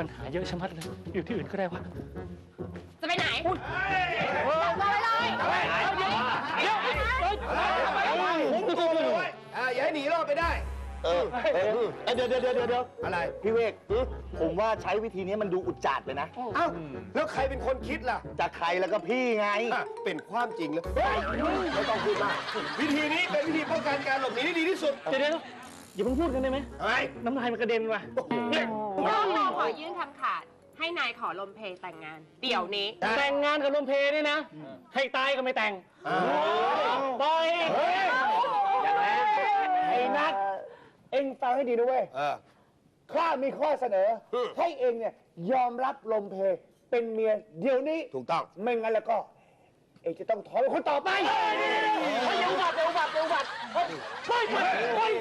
ปัญหาเยอะชะมัดเลย อยู่ที่อื่นก็ได้วะจะไปไหนอ่าอย่าให้หนีรอดไปได้เออเออเดี๋ยวเดี๋ยวเดี๋ยวเดี๋ยวอะไร พี่เวกผมว่าใช้วิธีนี้มันดูอุจจาดไปนะ เอ้า แล้วใครเป็นคนคิดล่ะจะใครแล้วก็พี่ไงอะเป็นความจริงเลยเฮ้ยไม่ต้องพูดมาก วิธีนี้เป็นวิธีป้องกันการหลบหนีที่ดีที่สุด เดี๋ยวเดี๋ยว อย่าเพิ่งพูดกันได้ไหมอะไรน้ำลายมันกระเด็นว่ะเนี่ยเราขอยื่นคำขาด ให้นายขอลมเพลแต่งงาน เดี๋ยวนี้ แต่งงานกับลมเพเนี่ยนะ ให้ตายก็ไม่แต่งปล่อยอย่างแรกไอ้นัทเอ็งฟังให้ดีนะเว้ยเออข้ามีข้อเสนออืมให้เองเนี่ยยอมรับลมเพเป็นเมียเดี๋ยวนี้ ถูกต้อง ไม่งั้นแล้วก็ เองจะต้องท้องเป็นคนต่อไปเดี๋ยวบัติเดี๋ยวบัติเดี๋ยวอุบัติเฮ้ยเฮ้ย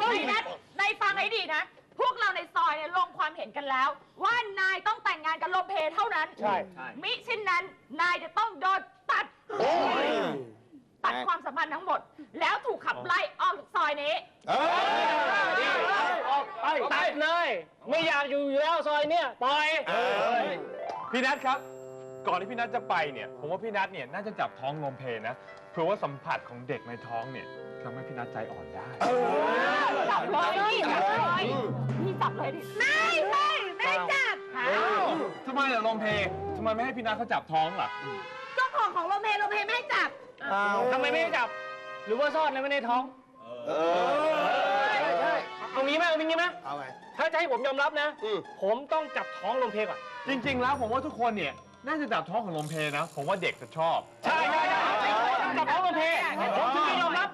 เฮ้ยนี่นัดนายฟังให้ดีนะ พวกเราในซอยเนี่ยลงความเห็นกันแล้ว ว่านายต้องแต่งงานกับลมเพเท่านั้น ใช่ มิเช่นนั้น นายจะต้องโดนตัด ตัดความสัมพันธ์ทั้งหมด แล้วถูกขับไล่ออกจากซอยนี้ออกไปตัดเลย ไม่อยากอยู่อยู่แล้วซอยเนี่ยปล่อย พี่นัทครับ ก่อนที่พี่นัทจะไปเนี่ย ผมว่าพี่นัทเนี่ยน่าจะจับท้องลมเพนะ เพื่อว่าสัมผัสของเด็กในท้องเนี่ยทำให้พี่นัทใจอ่อนได้ จับเลยนี่จับเลยนี่จับเลยดิไม่ไม่ไม่จับทำไมล่ะลมเพทำไมไม่ให้พี่นัทเขาจับท้องล่ะเจ้าของของลมเพลมเพไม่ให้จับทำไมไม่ให้จับ หรือว่าซ่อนในไว้ในท้องเออใช่เอางี้ไหมเอางี้ไหมเอาไงถ้าจะให้ผมยอมรับนะอืมผมต้องจับท้องลมเพก่อนจริง ๆ แล้วผมว่าทุกคนเนี่ย น่าจะจับท้องของลมเพนะ ผมว่าเด็กจะชอบ ใช่ใช่ใช่จับท้องลมเพผมถึงจะยอมรับ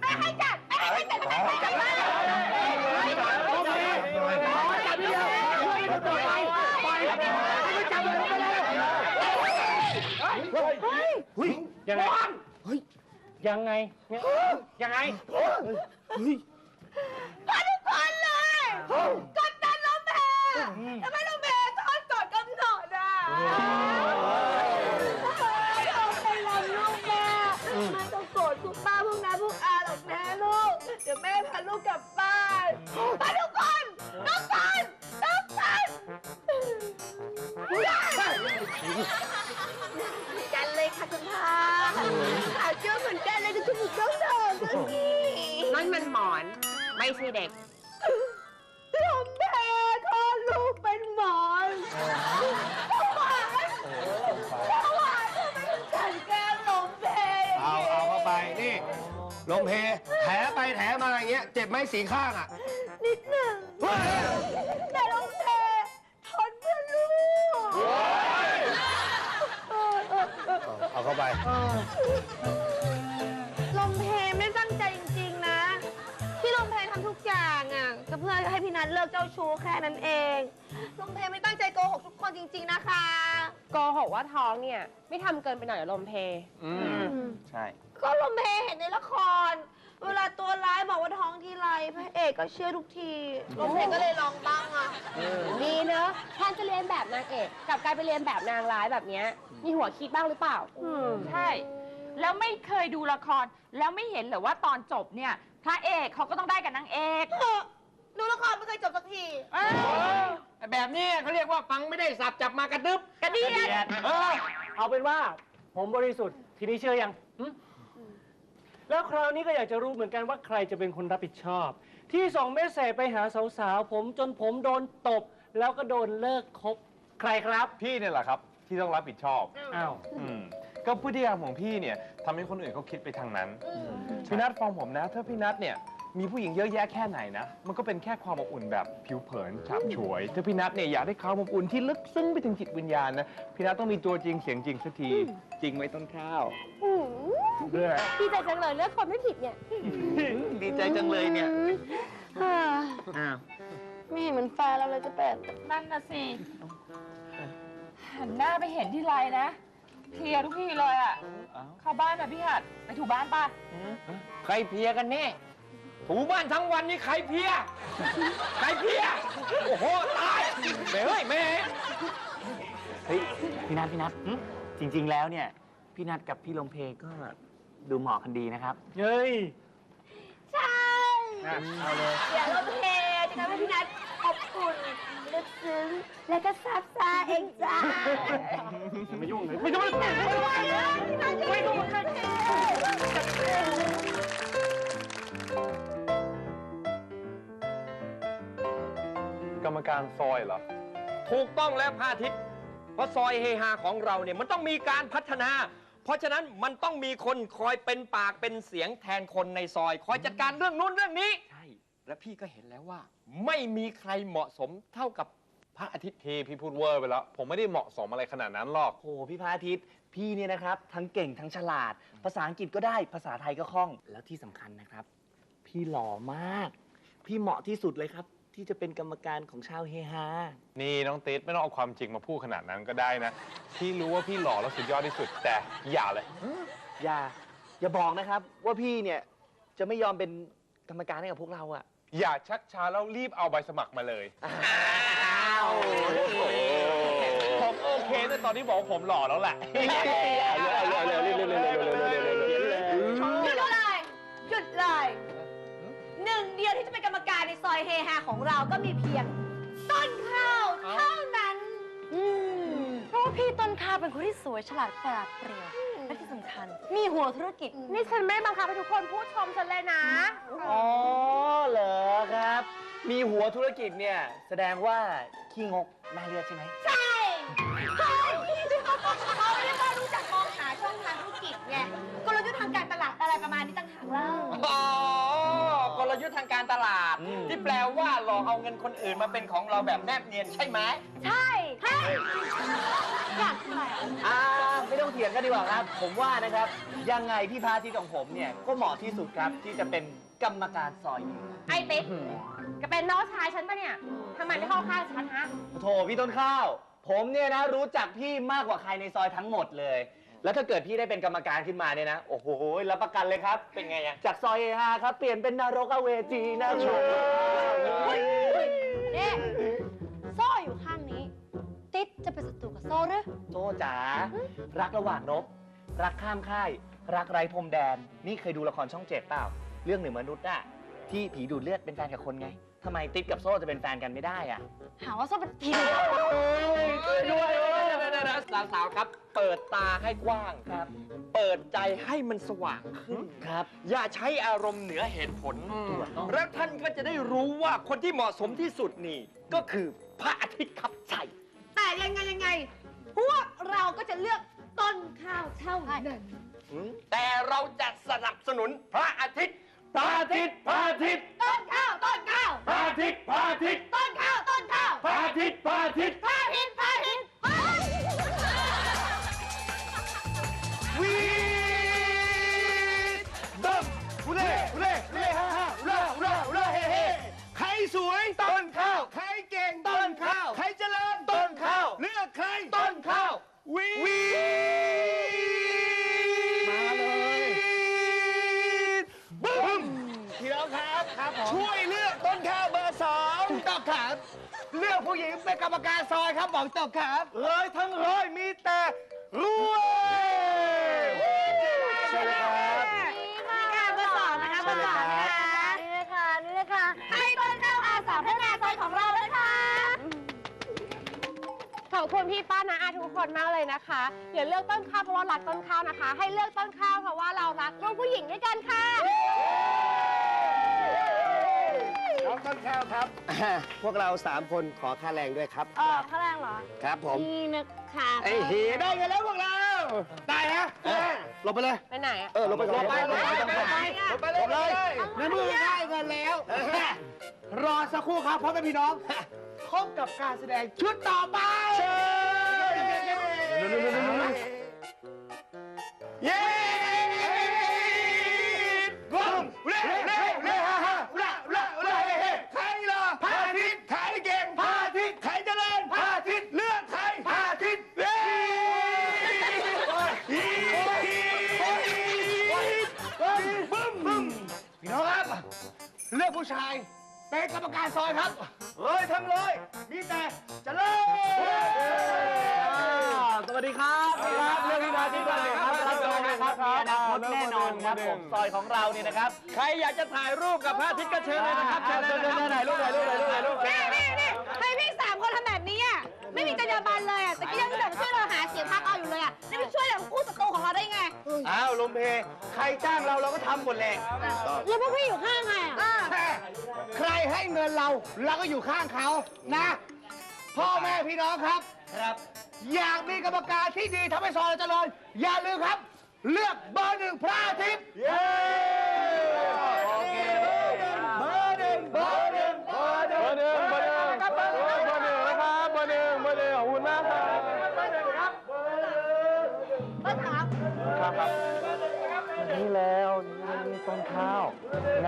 ไม่ให้จับไม่ให้จับไม่ให้จับไม่ให้จับลมเพจับเดียวปล่อยปล่อยไม่จับเลยไม่ได้ยังไงยังไงยังไงมาทุกคนเลยกดดันลมเพทำไมลมเพทอดก่อนกำหน ดอะเอาไปลำลูกแม่ไม่ต้องโกรธคุณป้าพวกน้าพวกอาหรอกนะลูก เดี๋ยวแม่พาลูกกลับบ้านมาทุกคนน้องกันน้องกันกันเลยค่ะคุณพ่อขาวเจ้าเหมือนกันเลยดูจมูกเจ้าสองดูสินั่นมันหมอน ไม่ใช่เด็ก ลมเพแถไปแถมาอย่างเงี้ย เจ็บไหมสีข้างอะ นิดหนึ่งแต่ลมเพทนเพื่อลูก เอาเข้าไป นัทเลิกเจ้าชู้แค่นั้นเองลมเพลไม่ตั้งใจโกหกทุกคนจริง ๆนะคะโกหกว่าท้องเนี่ย ไม่ทำเกินไปหน่อยเหรอลมเพ อืมใช่ ก็ลมเพลเห็นในละคร เวลาตัวร้ายบอกว่าท้องทีไรพระเอกก็เชื่อทุกทีลมเพลก็เลยลองบ้างอะดีเนอะแทนจะเรียนแบบนางเอกกลับกลายไปเรียนแบบนางร้ายแบบเนี้ยมีหัวคิดบ้างหรือเปล่าใช่ แล้วไม่เคยดูละคร แล้วไม่เห็นเหรือว่าตอนจบเนี่ย พระเอกเขาก็ต้องได้กับนางเอก ดูละครไม่เคยจบสักทีเออแบบนี้เขาเรียกว่าฟังไม่ได้สับจับมากระดึบกระเดียดเออเอาเป็นว่าผมบริสุทธิ์ทีนี้เชื่อยังหึแล้วคราวนี้ก็อยากจะรู้เหมือนกันว่าใครจะเป็นคนรับผิดชอบ ที่ส่งเมสเซจไปหาสาวๆ ผมจนผมโดนตบ แล้วก็โดนเลิกคบใครครับ พี่เนี่ยแหละครับ ที่ต้องรับผิดชอบ อ้าว อืม ก็พฤติกรรมของพี่เนี่ยทำให้คนอื่นเขาคิดไปทางนั้นพี่นัทฟังผมนะ ถ้าพี่นัทเนี่ย มีผู้หญิงเยอะแยะแค่ไหนนะ มันก็เป็นแค่ความอบอุ่นแบบผิวเผินฉาบฉวย ถ้าพี่นัทเนี่ยอยากได้ความอบอุ่นที่ลึกซึ้งไปถึงจิตวิญญาณนะ พี่นัทต้องมีตัวจริงเสียงจริงสักที จริงไหมต้นข้าวเรื่อดีใจจังเลยเลือกคนไม่ผิดเนี่ยดีใจจังเลยเนี่ยอ่าอ้าวไม่เห็นเหมือนแฟนเราเลยจะเป็นนั่นน่ะสิ หันหน้าไปเห็นที่ไรนะเพลียทุกทีเลยอะ เข้าบ้านแบบพี่หัด ไปถูบ้านป่ะ ใครเพลียกันแน่ ถูบ้านทั้งวันนี่ใครเพลีย ใครเพลีย โอ้โห ตายแม่เอ้ยแม่เฮ้ยพี่นัทพี่นัทจริง ๆ แล้วเนี่ย พี่นัทกับพี่ลมเพก็ดูเหมาะกันดีนะครับ เฮ้ย ใช่ เอาเลย เดี๋ยวลมเพจจะทำให้พี่นัทอบอุ่นลึกซึ้ง และก็ซาบซ่าเองจ้าไม่ยุ่งเลย ไม่ต้องไม่ต้องไม่ต้องมาเท กรรมการซอยเหรอ ถูกต้องแล้วพระอาทิตย์ เพราะซอยเฮฮาของเราเนี่ยมันต้องมีการพัฒนา เพราะฉะนั้นมันต้องมีคนคอยเป็นปากเป็นเสียงแทนคนในซอย คอยจัดการเรื่องนู้นเรื่องนี้ ใช่ และพี่ก็เห็นแล้วว่า ไม่มีใครเหมาะสมเท่ากับพระอาทิตย์พี่พี่พูดเวอร์ไปแล้ว ผมไม่ได้เหมาะสมอะไรขนาดนั้นหรอก โอ้โหพี่พระอาทิตย์ พี่เนี่ยนะครับ ทั้งเก่งทั้งฉลาด ภาษาอังกฤษก็ได้ ภาษาไทยก็คล่อง แล้วที่สำคัญนะครับ พี่หล่อมาก พี่เหมาะที่สุดเลยครับ ที่จะเป็นกรรมการของชาวเฮฮานี่น้องติ๊ดไม่ต้องเอาความจริงมาพูดขนาดนั้นก็ได้นะ พี่รู้ว่าพี่หล่อแล้วสุดยอดที่สุด แต่อย่าเลย อย่า อย่าบอกนะครับ ว่าพี่เนี่ยจะไม่ยอมเป็นกรรมการให้กับพวกเราอะอย่าชักช้าแล้วรีบเอาใบสมัครมาเลยอ้าวผมโอเคแต่ตอนนี้บอกว่าผมหล่อแล้วแหละหยุ ซอยเฮฮาของเราก็มีเพียง ต้นข้าวเท่านั้นเพราะว่าพี่ต้นข้าวเป็นคนที่สวยฉลาดปราดเปรียวและที่สำคัญ มีหัวธุรกิจ นี่ฉันไม่ได้บังคับให้ทุกคนพูดชมฉันเลยนะ อ๋อเหรอครับ มีหัวธุรกิจเนี่ย แสดงว่าขี้งกน่าเลือดใช่ไหม ใช่ ยุทธ์ทางการตลาดอืมที่แปลว่าหลอกเอาเงินคนอื่นมาเป็นของเราแบบแนบเนียนใช่ไหมใช่ใช่อยากทอ่าไม่ต้องเถียงกันดีกว่าครับ ผมว่านะครับ ยังไงพี่พาทิตย์ของผมเนี่ยก็เหมาะที่สุดครับที่จะเป็นกรรมการซอยนี้ไอ้ติ๊กก็เป็นน้องชายฉันปะเนี่ยทำไมไม่เข้าข้างฉันฮะโถพี่ต้นข้าว ผมเนี่ยนะรู้จักพี่มากกว่าใครในซอยทั้งหมดเลย แล้วถ้าเกิดพี่ได้เป็นกรรมการขึ้นมาเนี่ยนะ โอ้โหรับประกันเลยครับ เป็นไงอะจากซอยเอฮาครับ เปลี่ยนเป็นนรกอเวจีนะชมนี่โซ่อยู่ข้างนี้ ติ๊ดจะเป็นศัตรูกับโซ่หรือโซจ๋ารักระหว่างนบ รักข้ามค่าย รักไร้พรมแดน นี่เคยดูละครช่องเจ็ดเปล่า เรื่องหนึ่งมนุษย์อะที่ผีดูดเลือดเป็นแฟนกับคนไง ทำไมติ๊ดกับโซ่จะเป็นแฟนกันไม่ได้อะหาว่าโซ่เป็นผีด้วยสาวๆครับ เปิดตาให้กว้างครับ เปิดใจให้มันสว่างขึ้นครับ อย่าใช้อารมณ์เหนือเหตุผลถูกต้องแล้วท่านก็จะได้รู้ว่าคนที่เหมาะสมที่สุดนี่ ก็คือพระอาทิตย์ครับใช่ำแต่ยังไงยังไง พวกเราก็จะเลือกต้นข้าวเท่านั้นแต่เราจะสนับสนุนพระอาทิตย์ พระอาทิตย์พระอาทิตย์ต้นข้าวต้นข้าวพระอาทิตย์พระอาทิตย์ต้นข้าวต้นข้าวพระอาทิตย์พระอาทิตย์พระอาทิตย์พระอาทิต องครับครับช่วยเลือกต้นข้าวเบอร์สองถูกต้องครับ เลือกผู้หญิงเป็นกรรมการซอยครับบอกตบครับร้อยทั้งร้อยมีแต่รวยใช่เลยครับ นี่ค่ะเบอร์สองนะคะเบอร์สองนะคะนี่เลยค่ะนี่เลยค่ะ ให้ต้นข้าวอาสาพัฒนาซอยของเราเลยค่ะขอบคุณพี่ป้านาอาทุกคนมากเลยนะคะอย่าเลือกต้นข้าวเพราะว่ารักต้นข้าวนะคะ ให้เลือกต้นข้าวเพราะว่าเรารักลูกผู้หญิงด้วยกันค่ะ น้องต้นข้าวครับ พวกเราสามคนขอค่าแรงด้วยครับ เออข้าแรงเหรอ ครับผม นี่นะคะไอ้เหีได้กันแล้วพวกเรา ได้ฮะหลบไปเลย ไปไหนอะเออหลบไปก่อนหลบไปหลบไปม่ต้องหลบไปหลบไปเลยในเมื่อได้เงินแล้ว รอสักครู่ครับพ่อแม่พี่น้องพบกับการแสดงชุดต่อไปเชิญเย้ ผู้ชายเป็นกรรมการซอยครับ เฮ้ยทั้งเลย มีแต่เจะเลิศสวัสดีครับสวัสดีครับเรื่องพี่พาทิตย์ก่อนเลยครับรับรองเลยครับมีอนาคตนุษแน่นอนครับผมซอยของเราเนี่ยนะครับ ใครอยากจะถ่ายรูปกับพระอาทิตย์ก็เชิญเลยนะครับเชิญเลยนะครับถ่ายรูปถ่ายรูปถ่ายรูปถ่ายรูป ยาบรรณเลยอะแต่ก็ยังแบบช่วยเราหาเสียงพักเอาอยู่เลยอะนี่ไปช่วยแบบคู่ศัตรูของเราได้ไงอ้าวลมเพใครจ้างเราเราก็ทำหมดแหละแล้วพวกพี่อยู่ข้างไงอะแค่ใครให้เงินเราเราก็อยู่ข้างเขานะ พ่อแม่พี่น้องครับครับ อยากมีกรรมการที่ดีทำให้ซอยเราเจริญอย่าลืมครับ เลือกเบอร์หนึ่งพระอาทิตย์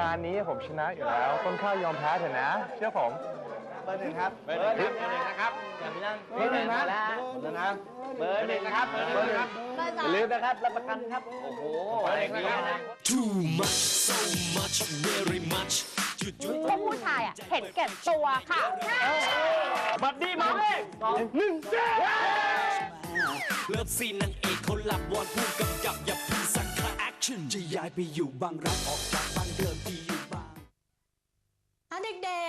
งานนี้ผมชนะอยู่แล้วต้นข้าวยอมแพ้เถอะนะ เชื่อผม เบอร์หนึ่งครับ เบอร์หนึ่งนะครับอย่าไปนั่งเบอร์หนึ่งนะนะเบอร์หนึ่งนะครับเบอร์หนึ่งนะครับเบอร์อสาย่ามลืมนะครับรับประกันครับ โอ้โหอะไรอย่างเงี้ยนะ Too much, so much, very much. พวกผู้ชายอะเห็นแก่ตัวค่ะ บัดดี้หมาเลขเลิฟซีนนางเอกเขาหลับวอนผู้กำกับ จะย้ายไปอยู่บางรักออกจากบ้านเดิมที่อยู่บ้านเด็ก